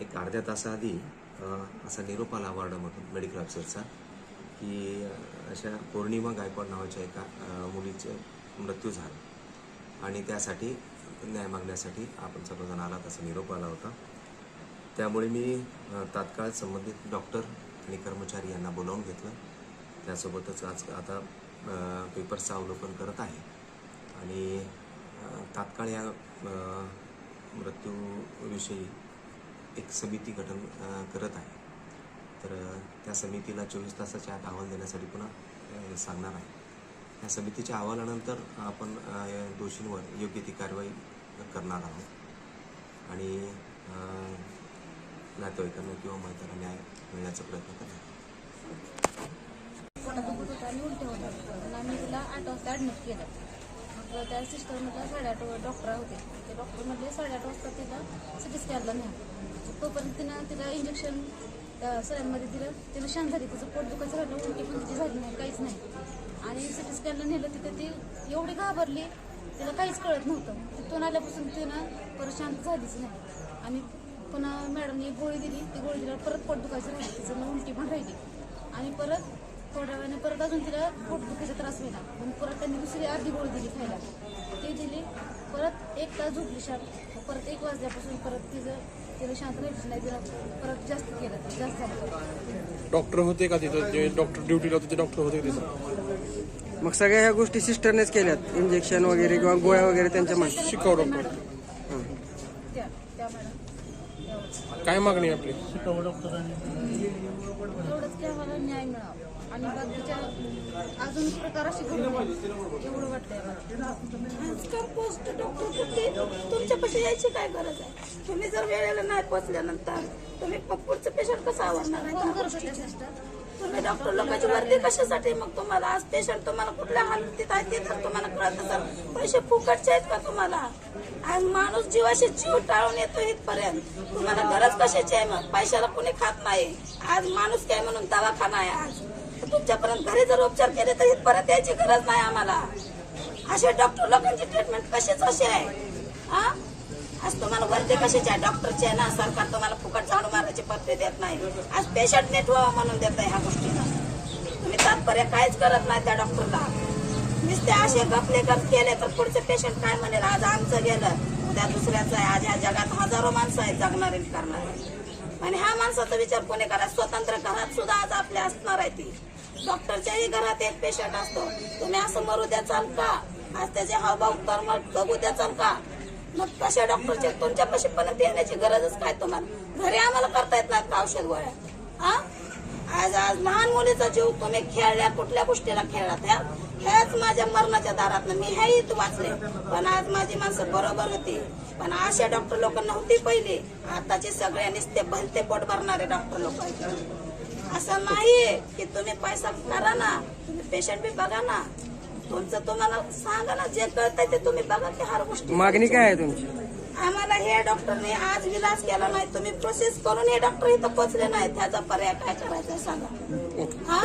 एक अर्ध्या तासाआधी असा निरोप आला वॉर्डामधून मेडिकल ऑफिसरचा की अशा पौर्णिमा गायकवाड नावाच्या एका मुलीचे मृत्यू झाला. आणि त्यासाठी न्याय मागण्यासाठी आपण सर्वजण आलात असा निरोप आला होता. त्यामुळे मी तात्काळ संबंधित डॉक्टर आणि कर्मचारी यांना बोलावून घेतलं. त्यासोबतच आज आता अ, पेपरचं अवलोकन करत आहे. आणि तात्काळ या मृत्यूविषयी एक समिती गठन करत आहे. तर त्या समितीला चोवीस तासाच्या आत अहवाल देण्यासाठी पुन्हा सांगणार आहे. या समितीच्या अहवालानंतर आपण दोषींवर योग्य ती कारवाई करणार आहोत. आणि नातेवाईकांना किंवा मैत्रिला न्याय मिळण्याचा प्रयत्न करणार आम्ही तिला आठ वाजता ॲडमिट केलं. तर त्या सिस्टर म्हटलं साडेआठ डॉक्टर होते. ते डॉक्टर म्हटले साडेआठ वाजता तिला सिटी स्कॅनला न्या तोपर्यंत तिनं तिला इंजेक्शन त्या सऱ्यांमध्ये दिलं तिला शांत झाली. तिचं पोट दुखायचं झालं. उलटी पण तिची झाली नाही. काहीच नाही. आणि सिटी स्कॅनला नेलं तिथं ती एवढी घाबरली तिला काहीच कळत नव्हतं. तिथून आल्यापासून तिनं परत शांत झालीच नाही. आणि पुन्हा मॅडमने गोळी दिली. ती गोळी दिल्यावर परत पोट दुखायचं राहिलं तिचं मग उलटी पण राहिली. आणि परत थोड्या वेळाने परत अजून तिला पोटदुखीचा त्रास व्हायला. मग परत त्यांनी दुसरी अर्धी गोळी दिली खायला. ती दिली परत एक तास झोपली शांत परत एक वाजल्यापासून परत तिचं तिला शांत राहायचीच नाही तिला परत जास्त केलं जास्त झालं. डॉक्टर होते का तिथं? जे डॉक्टर ड्युटीला होते ते डॉक्टर होते का तिथं? मग सगळ्या ह्या गोष्टी सिस्टरनेच केल्यात. इंजेक्शन वगैरे किंवा गोळ्या वगैरे त्यांच्या शिकाऊ डॉक्टर त्या त्या मॅडम एवढंच काय मागणी आपली? एवढंच की आम्हाला न्याय मिळावा. आणि बाकीच्या अजून प्रकार असे घडू नये. एवढं वाटतंय मला. आजकाल पोस्ट डॉक्टर कुठे तुमच्यापाशी यायची काय गरज आहे? तुम्ही जर वेळेला नाही पोहोचल्यानंतर तुम्ही पुढचं पेशंट कसं आवडणार आहे तुम्ही डॉक्टर लोकांची वर्दी कशासाठी मग तुम्हाला? आज पेशंट तुम्हाला कुठल्या हालतीत आहे ते तर तुम्हाला कळत असेल. पैसे फुकटचे आहेत का तुम्हाला? आज माणूस जीवाशी जीव टाळून येतो इथपर्यंत. तुम्हाला गरज कशाची आहे मग? पैशाला कुणी खात नाही. आज माणूस काय म्हणून दवाखाना आहे आज? तुमच्यापर्यंत घरी जर उपचार केले तर इथपर्यंत यायची गरज नाही आम्हाला. असे डॉक्टर लोकांची ट्रीटमेंट कशीच अशी आहे? हा आज तुम्हाला वरती कशाचे आहे? आहे ना सरकार तुम्हाला फुकट झाडू मारायची पत्ते देत नाही. आज पेशंट नेट व्हावं म्हणून देत ह्या गोष्टीला. तुम्ही तात्पर्य काहीच करत नाही त्या डॉक्टरला नुसते असे गपले गप केले तर पुढचे पेशंट काय म्हणेल? आज आमचं गेलं. उद्या दुसऱ्याचं आहे. आज ह्या जगात हजारो माणसं आहेत जगणारे करणारे. आणि ह्या माणसाचा विचार कोणी करा? स्वतंत्र घरात सुद्धा आज आपल्या असणार आहे ती. डॉक्टरच्याही घरात एक पेशंट असतो. तुम्ही असं मरू द्याचाल का? आज त्याचे हावभाव कर्म बघू द्याचाल का? मग कशा डॉक्टरच्या तुमच्यापाशी पण येण्याची गरजच काय तुम्हाला? घरी आम्हाला करता येत नाहीत का औषध गोळ्या? हा आज आज लहान मुलीचा जीव तुम्ही खेळल्या कुठल्या गोष्टीला खेळला त्या? ह्याच माझ्या मरणाच्या दारात मी ह्या इथं वाचले. पण आज माझी माणसं बरोबर होती. पण अशा डॉक्टर लोक नव्हती पहिले. आताचे सगळ्या निस्ते भलते पोट भरणारे डॉक्टर लोक असं नाही की तुम्ही पैसा करा ना. तुम्ही पेशंट बी बघा ना. तुमचं तुम्हाला सांगा ना जे कळतंय ते तुम्ही बघा की हर गोष्टी मागणी काय आहे तुमची? आम्हाला हे डॉक्टरने आज विलास केला नाही तुम्ही प्रोसेस करून हे डॉक्टर इथं पोचले नाहीत ह्याचा पर्याय काय करायचा सांगा. हा?